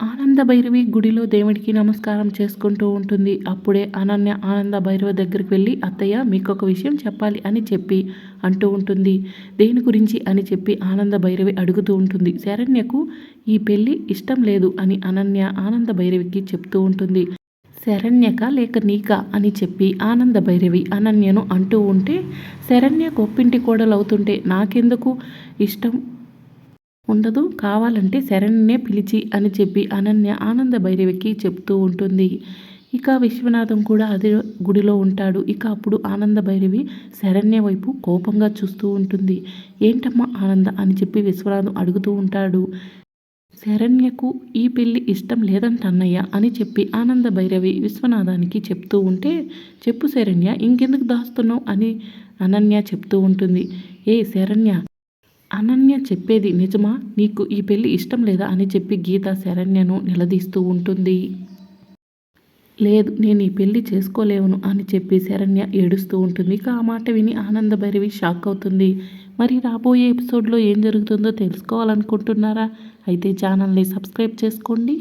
ఆనంద భైరవి గుడిలో దేవుడికి నమస్కారం చేసుకుంటూ ఉంటుంది. అప్పుడే అనన్య ఆనంద భైరవ దగ్గరికి వెళ్ళి అత్తయ్య మీకు ఒక విషయం చెప్పాలి అని చెప్పి అంటూ ఉంటుంది. దేని గురించి అని చెప్పి ఆనంద భైరవి అడుగుతూ ఉంటుంది. శరణ్యకు ఈ పెళ్ళి ఇష్టం లేదు అని అనన్య ఆనంద భైరవికి చెప్తూ ఉంటుంది. శరణ్యక లేక నీక అని చెప్పి ఆనంద భైరవి అనన్యను అంటూ ఉంటే శరణ్య గొప్పింటి కోడలవుతుంటే నాకెందుకు ఇష్టం? ఉండదు. కావాలంటే శరణ్యనే పిలిచి అని చెప్పి అనన్య ఆనంద భైరవికి చెప్తూ ఉంటుంది. ఇక విశ్వనాథం కూడా అదే గుడిలో ఉంటాడు. ఇక అప్పుడు ఆనంద భైరవి శరణ్య వైపు కోపంగా చూస్తూ ఉంటుంది. ఏంటమ్మా ఆనంద? అని చెప్పి విశ్వనాథం అడుగుతూ ఉంటాడు. శరణ్యకు ఈ పెళ్ళి ఇష్టం లేదంట అన్నయ్య అని చెప్పి ఆనంద భైరవి విశ్వనాథానికి చెప్తూ ఉంటే చెప్పు శరణ్య ఇంకెందుకు దాస్తున్నావు? అని అనన్య చెప్తూ ఉంటుంది. ఏ శరణ్య అనన్య చెప్పేది నిజమా? నీకు ఈ పెళ్ళి ఇష్టం లేదా అని చెప్పి గీత శరణ్యను నిలదీస్తూ ఉంటుంది. లేదు నేను ఈ పెళ్ళి చేసుకోలేవును అని చెప్పి శరణ్య ఏడుస్తూ ఉంటుంది. ఇక ఆ మాట విని ఆనంద భైరవి షాక్ అవుతుంది. మరి రాబోయే ఎపిసోడ్లో ఏం జరుగుతుందో తెలుసుకోవాలనుకుంటున్నారా? అయితే ఛానల్ని సబ్స్క్రైబ్ చేసుకోండి.